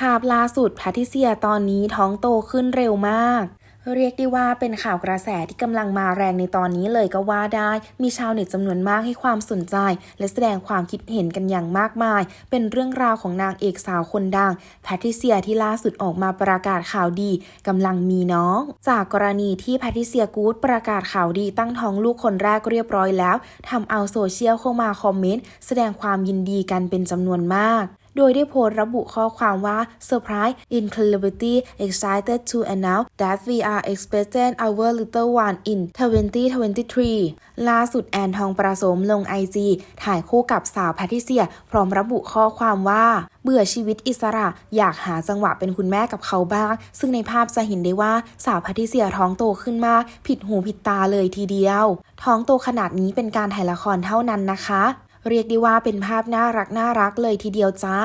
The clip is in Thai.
ภาพล่าสุดแพทริเซียตอนนี้ท้องโตขึ้นเร็วมาก เรียกได้ว่าเป็นข่าวกระแสที่กำลังมาแรงในตอนนี้เลยก็ว่าได้ มีชาวเน็ตจำนวนมากให้ความสนใจ และแสดงความคิดเห็นกันอย่างมากมาย เป็นเรื่องราวของนางเอกสาวคนดังแพทริเซียที่ล่าสุดออกมาประกาศข่าวดีกำลังมีน้อง จากกรณีที่แพทริเซียกูดประกาศข่าวดีตั้งท้องลูกคนแรกเรียบร้อยแล้วทำเอาโซเชียลเข้ามาคอมเมนต์แสดงความยินดีกันเป็นจำนวนมาก โดยได้โพสต์ระบุข้อความว่า Surprise Incredibility Excited to announce that we are expecting our little one in 2023 ล่าสุดแอนทองประสมลง IG ถ่ายคู่กับสาวแพทิเซีย พร้อมระบุข้อความว่า เบื่อชีวิตอิสระอยากหาจังหวะเป็นคุณแม่กับเขาบ้าง ซึ่งในภาพจะเห็นได้ว่าสาวแพทิเซียท้องโตขึ้นมากผิดหูผิดตาเลยทีเดียว ท้องโตขนาดนี้เป็นการถ่ายละครเท่านั้นนะคะ เรียกได้ว่าเป็นภาพน่ารักน่ารักเลยทีเดียวจ้า